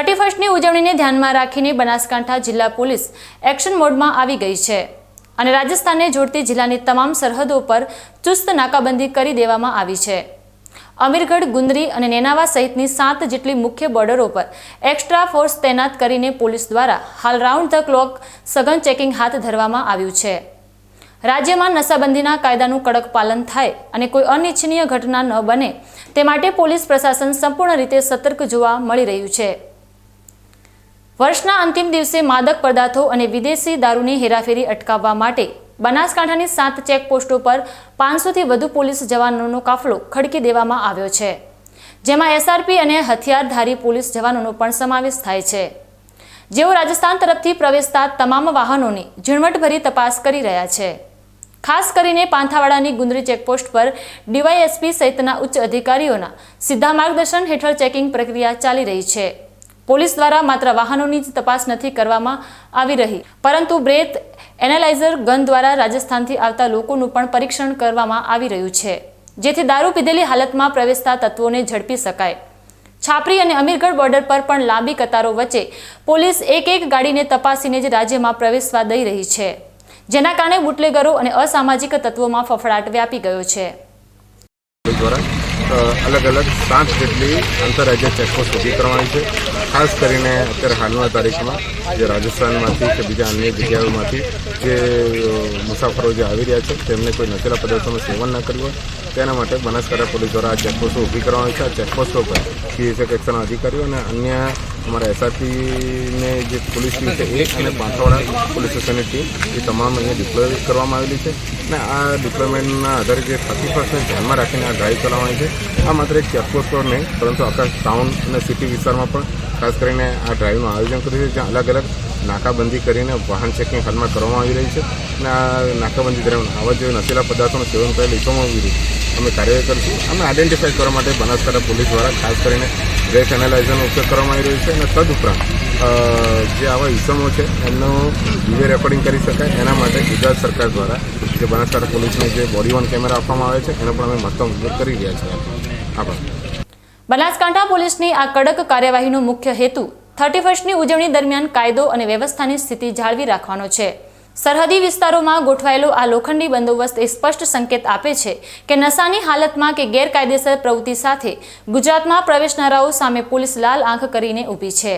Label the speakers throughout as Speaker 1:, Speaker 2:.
Speaker 1: Thirty ફર્સ્ટની ઉજવણીને ધ્યાનમાં રાખીને બનાસકાંઠા જિલ્લા પોલીસ એક્શન મોડમાં આવી ગઈ છે અને રાજસ્થાનને જોડતી જિલ્લાની તમામ સરહદો પર ચુસ્ત નાકાબંધી કરી દેવામાં આવી છે. અમીરગઢ, ગુંદરી અને નેનાવા સહિતની સાત જેટલી મુખ્ય બોર્ડરો પર એક્સ્ટ્રા ફોર્સ તૈનાત કરીને પોલીસ દ્વારા હાલ રાઉન્ડ ધ ક્લોક સઘન ચેકિંગ હાથ ધરવામાં આવ્યું છે. રાજ્યમાં નશાબંધીના કાયદાનું કડક પાલન થાય અને કોઈ અનિચ્છનીય ઘટના ન બને તે માટે પોલીસ પ્રશાસન સંપૂર્ણ રીતે સતર્ક જોવા મળી રહ્યું છે. વર્ષના અંતિમ દિવસે માદક પદાર્થો અને વિદેશી દારૂની હેરાફેરી અટકાવવા માટે બનાસકાંઠાની સાત ચેકપોસ્ટો પર પાંચસોથી વધુ પોલીસ જવાનોનો કાફલો ખડકી દેવામાં આવ્યો છે. જેમાં એસઆરપી અને હથિયારધારી પોલીસ જવાનોનો પણ સમાવેશ થાય છે. જેઓ રાજસ્થાન તરફથી પ્રવેશતા તમામ વાહનોની ઝીણવટભરી તપાસ કરી રહ્યા છે. ખાસ કરીને પાંથાવાડાની ગુંદરી ચેકપોસ્ટ પર ડીવાયએસપી સહિતના ઉચ્ચ અધિકારીઓના સીધા માર્ગદર્શન હેઠળ ચેકિંગ પ્રક્રિયા ચાલી રહી છે. પોલીસ દ્વારા માત્ર વાહનોની જ તપાસ નથી કરવામાં આવી રહી, પરંતુ બ્રેથ એનાલાઇઝર ગન દ્વારા રાજસ્થાનથી આવતા લોકોનું પણ પરીક્ષણ કરવામાં આવી રહ્યું છે, જેથી દારૂ પીધેલી હાલતમાં પ્રવેશતા તત્વોને ઝડપી શકાય. છાપરી અને અમીરગઢ બોર્ડર પર પણ લાંબી કતારો વચ્ચે પોલીસ એક એક ગાડીને તપાસીને જ રાજ્યમાં પ્રવેશવા દઈ રહી છે, જેના કારણે બુટલેગરો અને અસામાજિક તત્વોમાં ફફડાટ વ્યાપી ગયો છે.
Speaker 2: દ્વારા અલગ અલગ સાત જેટલી આંતરરાજ્ય ચેકપોસ્ટ ઊભી કરવાની છે. ખાસ કરીને અત્યારે હાલના તારીખમાં જે રાજસ્થાનમાંથી કે બીજા અન્ય જગ્યાઓમાંથી જે મુસાફરો જે આવી રહ્યા છે, તેમને કોઈ નશીલા પદાર્થોનું સેવન ન કર્યું હોય, તેના માટે બનાસકાંઠા પોલીસ દ્વારા આ ચેકપોસ્ટો ઊભી કરવાની છે. આ ચેકપોસ્ટો પર સીએસએફ કક્ષાના અધિકારીઓ અને અન્ય અમારા એસઆરપીને જે પોલીસ ટીમ છે, એ અને પાંચવાડા પોલીસ સ્ટેશનની ટીમ, એ તમામ અહીંયા ડિપ્લોય કરવામાં આવેલી છે. અને આ ડિપ્લોયમેન્ટના આધારે જે થર્ટી પર્સન્ટ ધ્યાનમાં રાખીને આ ડ્રાઈવ ચલાવવાની છે. આ માત્ર એક ચેકપોસ્ટ પર નહીં, પરંતુ આખા ટાઉન અને સિટી વિસ્તારમાં પણ, ખાસ કરીને આ ડ્રાઈવનું આયોજન કર્યું છે, જ્યાં અલગ અલગ નાકાબંધી કરીને વાહન ચેકિંગ હાલમાં કરવામાં આવી રહી છે. અને આ નાકાબંધી દરમિયાન આવા જેવા નશીલા પદાર્થોનું સેવન કરેલ એકમો વિરુદ્ધ અમે કાર્યવાહી કરીશું. અમે આઈડેન્ટિફાઈ કરવા માટે બનાસકાંઠા પોલીસ દ્વારા ખાસ કરીને બ્રેથ એનાલાઇઝરનો ઉપયોગ કરવામાં આવી રહ્યો છે. અને તદઉપરાંત જે આવા ઇસમો છે, એમનું વીડિયો રેકોર્ડિંગ કરી શકાય. એના માટે ગુજરાત સરકાર દ્વારા જે બનાસકાંઠા પોલીસને જે બોડી વન કેમેરા આપવામાં આવે છે, એનો પણ અમે મહત્તમ ઉપયોગ કરી રહ્યા છીએ. આભાર.
Speaker 1: બનાસકાંઠા પોલીસની આ કડક કાર્યવાહીનો મુખ્ય હેતુ થર્ટી ફર્સ્ટની ઉજવણી દરમિયાન કાયદો અને વ્યવસ્થાની સ્થિતિ જાળવી રાખવાનો છે. સરહદી વિસ્તારોમાં ગોઠવાયેલો આ લોખંડી બંદોબસ્ત એ સ્પષ્ટ સંકેત આપે છે કે નશાની હાલતમાં કે ગેરકાયદેસર પ્રવૃત્તિ સાથે ગુજરાતમાં પ્રવેશનારાઓ સામે પોલીસ લાલ આંખ કરીને ઊભી છે.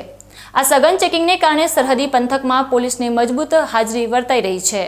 Speaker 1: આ સઘન ચેકિંગને કારણે સરહદી પંથકમાં પોલીસની મજબૂત હાજરી વર્તાઈ રહી છે.